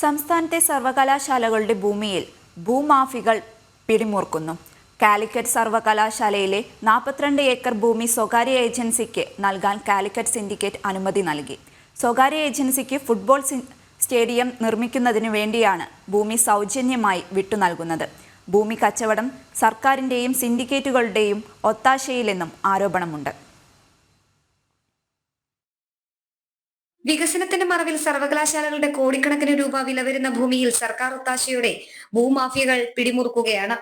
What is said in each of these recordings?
സംസ്ഥാനത്തെ സർവകലാശാലകളുടെ ഭൂമിയിൽ ഭൂമാഫികൾ പിടിമുറുക്കുന്നു കാലിക്കറ്റ് സർവകലാശാലയിലെ നാൽപ്പത്തിരണ്ട് ഏക്കർ ഭൂമി സ്വകാര്യ ഏജൻസിക്ക് നൽകാൻ കാലിക്കറ്റ് സിൻഡിക്കേറ്റ് അനുമതി നൽകി. സ്വകാര്യ ഏജൻസിക്ക് ഫുട്ബോൾ സ്റ്റേഡിയം നിർമ്മിക്കുന്നതിന് വേണ്ടിയാണ് ഭൂമി സൗജന്യമായി വിട്ടു നൽകുന്നത്. ഭൂമി കച്ചവടം സർക്കാരിന്റെയും സിൻഡിക്കേറ്റുകളുടെയും ഒത്താശയിലെന്നും ആരോപണമുണ്ട്. വികസനത്തിന്റെ മറവിൽ സർവകലാശാലകളുടെ കോടിക്കണക്കിന് രൂപ വില വരുന്ന ഭൂമിയിൽ സർക്കാർ ഒത്താശയോടെ ഭൂമാഫിയകൾ പിടിമുറുക്കുകയാണ്.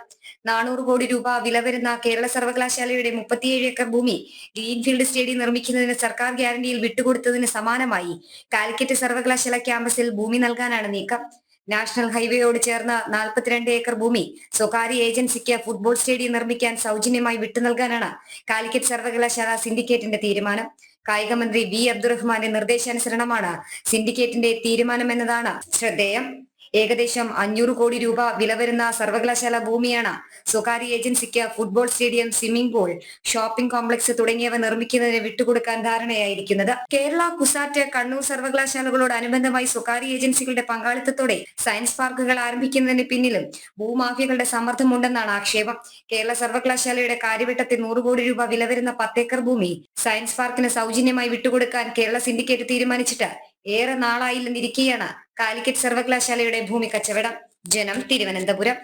നാനൂറ് കോടി രൂപ വില വരുന്ന കേരള സർവകലാശാലയുടെ മുപ്പത്തിയേഴ് ഏക്കർ ഭൂമി ഗ്രീൻഫീൽഡ് സ്റ്റേഡിയം നിർമ്മിക്കുന്നതിന് സർക്കാർ ഗ്യാരണ്ടിയിൽ വിട്ടുകൊടുത്തതിന് സമാനമായി കാലിക്കറ്റ് സർവകലാശാല ക്യാമ്പസിൽ ഭൂമി നൽകാനാണ് നീക്കം. നാഷണൽ ഹൈവേയോട് ചേർന്ന നാൽപ്പത്തിരണ്ട് ഏക്കർ ഭൂമി സ്വകാര്യ ഏജൻസിക്ക് ഫുട്ബോൾ സ്റ്റേഡിയം നിർമ്മിക്കാൻ സൗജന്യമായി വിട്ടു നൽകാനാണ് കാലിക്കറ്റ് സർവകലാശാല സിൻഡിക്കേറ്റിന്റെ തീരുമാനം. കായിക മന്ത്രി വി അബ്ദുറഹ്മാന്റെ നിർദ്ദേശാനുസരണമാണ് സിൻഡിക്കേറ്റിന്റെ തീരുമാനമെന്നതാണ് ശ്രദ്ധേയം. ഏകദേശം അഞ്ഞൂറ് കോടി രൂപ വില വരുന്ന സർവകലാശാല ഭൂമിയാണ്. സ്വകാര്യ ഏജൻസിക്ക് football stadium swimming pool shopping complex തുടങ്ങിയവ നിർമ്മിക്കുന്നതിന് വിട്ടുകൊടുക്കാൻ ധാരണയായിരിക്കുന്നത്. കേരള കുസാറ്റ് കണ്ണൂർ സർവകലാശാലകളോട് അനുബന്ധമായി സ്വകാര്യ ഏജൻസികളുടെ പങ്കാളിത്തത്തോടെ സയൻസ് പാർക്കുകൾ ആരംഭിക്കുന്നതിന് പിന്നിലും ഭൂമാഫിയകളുടെ സമ്മർദ്ദമുണ്ടെന്നാണ് ആക്ഷേപം. കേരള സർവകലാശാലയുടെ കാര്യവട്ടത്തിൽ നൂറ് കോടി രൂപ വില വരുന്ന പത്തേക്കർ ഭൂമി സയൻസ് പാർക്കിന് സൗജന്യമായി വിട്ടുകൊടുക്കാൻ കേരള സിൻഡിക്കേറ്റ് തീരുമാനിച്ചിട്ട് ഏറെ നാളായില്ലെന്നിരിക്കെയാണ് കാലിക്കറ്റ് സർവകലാശാലയുടെ ഭൂമി കച്ചവടം ജനം തിരുവനന്തപുരം.